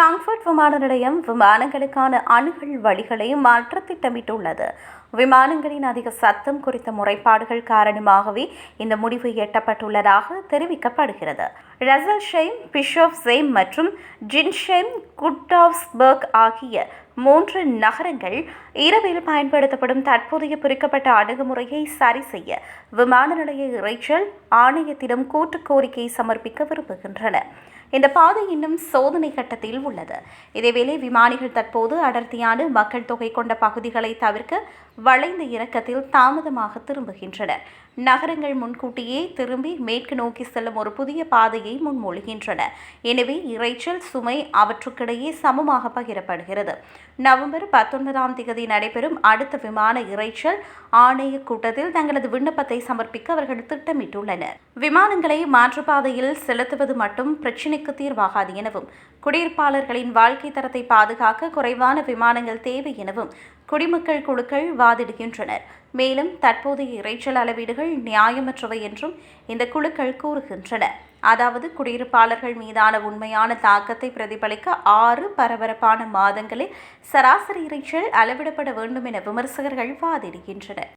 Frankfurt விமான நிலையம் விமானங்களுக்கான அணுகல் வழிகளை மாற்ற திட்டமிட்டுள்ளது. விமானங்களின் அதிக சத்தம் குறித்த முறைப்பாடுகள் காரணமாகவே இந்த முடிவு எட்டப்பட்டுள்ளதாக தெரிவிக்கப்படுகிறது. ரசல் ஷெய்ம் பிஷோப் சேம் மற்றும் ஜின்ஷெய்ம் குட்டாவ்ஸ்பர்க் ஆகிய மூன்று நகரங்கள் இரவில் பயன்படுத்தப்படும் தற்போதைய பிரிக்கப்பட்ட அணுகுமுறையை சரி செய்ய விமான நிலைய இறைச்சல் ஆணையத்திடம் கூட்டு கோரிக்கை சமர்ப்பிக்க விரும்புகின்றன. இந்த பாதை இன்னும் சோதனை கட்டத்தில் உள்ளது. இதேவேளை விமானிகள் தற்போது அடர்த்தியான மக்கள் தொகை கொண்ட பகுதிகளை தவிர்க்க வளைந்த இறக்கத்தில் தாமதமாக திரும்புகின்றனர். நகரங்கள் முன்கூட்டியே திரும்பி மேற்கு நோக்கி செல்லும் ஒரு புதிய பாதையை முன்மொழிகின்றன. எனவே இறைச்சல் சுமை அவற்றுக்கிடையே சமமாக பகிரப்படுகிறது. நவம்பர் பத்தொன்பதாம் தேதி நடைபெறும் அடுத்த விமான இறைச்சல் ஆணைய கூட்டத்தில் தங்களது விண்ணப்பத்தை சமர்ப்பிக்க அவர்கள் திட்டமிட்டுள்ளனர். விமானங்களை மாற்றுப்பாதையில் செலுத்துவது மட்டும் பிரச்சினை பிரச்சினைக்கு தீர்வாகாது எனவும் குடியிருப்பாளர்களின் வாழ்க்கை தரத்தை பாதுகாக்க குறைவான விமானங்கள் தேவை எனவும் குடிமக்கள் குழுக்கள் வாதிடுகின்றனர். மேலும் தற்போதைய இறைச்சல் அளவீடுகள் நியாயமற்றவை என்றும் இந்த குழுக்கள் கூறுகின்றன. அதாவது குடியிருப்பாளர்கள் மீதான உண்மையான தாக்கத்தை பிரதிபலிக்க ஆறு பரபரப்பான மாதங்களில் சராசரி இறைச்சல் அளவிடப்பட வேண்டும் என விமர்சகர்கள் வாதிடுகின்றனர்.